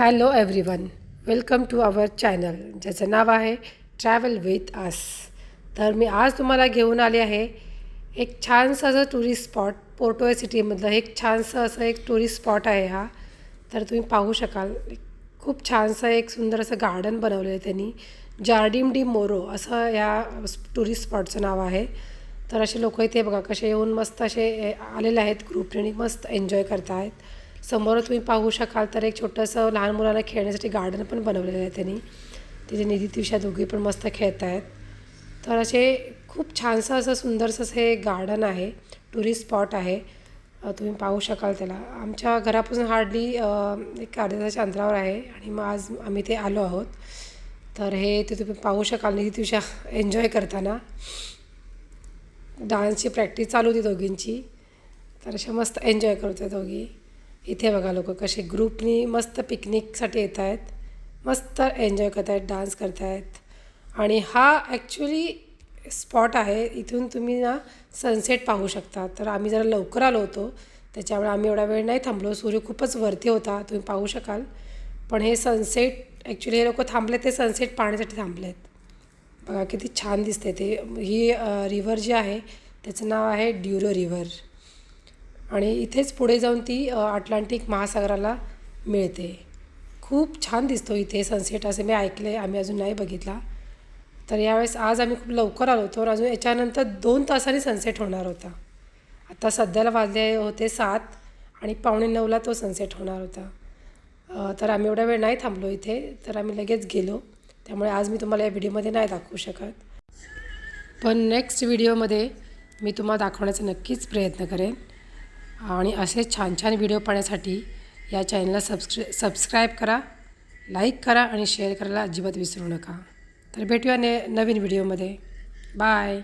Hello everyone welcome to our channel ज्याचं नाव आहे ट्रॅव्हल विथ अस तर मी आज तुम्हाला घेऊन आले आहे एक छानसं असं टुरिस्ट स्पॉट पोर्टोए सिटीमधलं एक छानसं असं एक टुरिस्ट स्पॉट आहे हा. तर तुम्ही पाहू शकाल. खूप छानसं एक सुंदर असं गार्डन बनवलं आहे त्यांनी. जार्डिम डी मोरो असं या टुरिस्ट स्पॉटचं नाव आहे. तर असे लोक इथे बघा कसे येऊन मस्त असे आलेले आहेत ग्रुपने आणि मस्त एन्जॉय करत आहेत समोर तुम्ही पाहू शकाल तर एक छोटंसं लहान मुलांना खेळण्यासाठी गार्डन पण बनवलेलं आहे त्यांनी. तिथे निधी दिवशा दोघी पण मस्त खेळत आहेत. तर असे खूप छानसं असं सुंदरसं असं हे गार्डन आहे. टुरिस्ट स्पॉट आहे. तुम्ही पाहू शकाल त्याला. आमच्या घरापासून हार्डली एक अर्ध्या तासाच्या अंतरावर आहे आणि मग आज आम्ही ते आलो आहोत. तर हे ते तुम्ही पाहू शकाल निधी दिवशा एन्जॉय करताना. डान्सची प्रॅक्टिस चालू होती दोघींची. तर अशा मस्त एन्जॉय करत आहे दोघी. इथे बघा लोक कसे ग्रुपनी मस्त पिकनिकसाठी येत आहेत मस्त एन्जॉय करत आहेत डान्स करत आहेत आणि हा ॲक्च्युली स्पॉट आहे इथून तुम्ही ना सनसेट पाहू शकता. तर आम्ही जरा लवकर आलो होतो त्याच्यामुळे आम्ही एवढा वेळ नाही थांबलो. सूर्य खूपच वरती होता तुम्ही पाहू शकाल. पण हे सनसेट ॲक्च्युली हे लोक थांबले ते सनसेट पाहण्यासाठी थांबले आहेत बघा किती छान दिसते ते. ही रिव्हर जी आहे त्याचं नाव आहे ड्युरो रिव्हर आणि इथेच पुढे जाऊन ती अटलांटिक महासागराला मिळते. खूप छान दिसतो इथे सनसेट असे मी ऐकले आम्ही अजून नाही बघितला. तर यावेळेस आज आम्ही खूप लवकर आलो होतो अजून याच्यानंतर दोन तासांनी सनसेट होणार होता. आता सध्याला वाजले होते सात आणि पावणे नऊला तो सनसेट होणार होता. तर आम्ही एवढा वेळ नाही थांबलो इथे तर आम्ही लगेच गेलो. त्यामुळे आज मी तुम्हाला या व्हिडिओमध्ये नाही दाखवू शकत. पण नेक्स्ट व्हिडिओमध्ये मी तुम्हाला दाखवण्याचा नक्कीच प्रयत्न करेन. आणि असे छान छान व्हिडिओ पाहण्यासाठी या चॅनलला सबस्क्रि सबस्क्राईब करा लाईक करा आणि शेअर करायला अजिबात विसरू नका. तर भेटूया ने नवीन व्हिडिओमध्ये. बाय.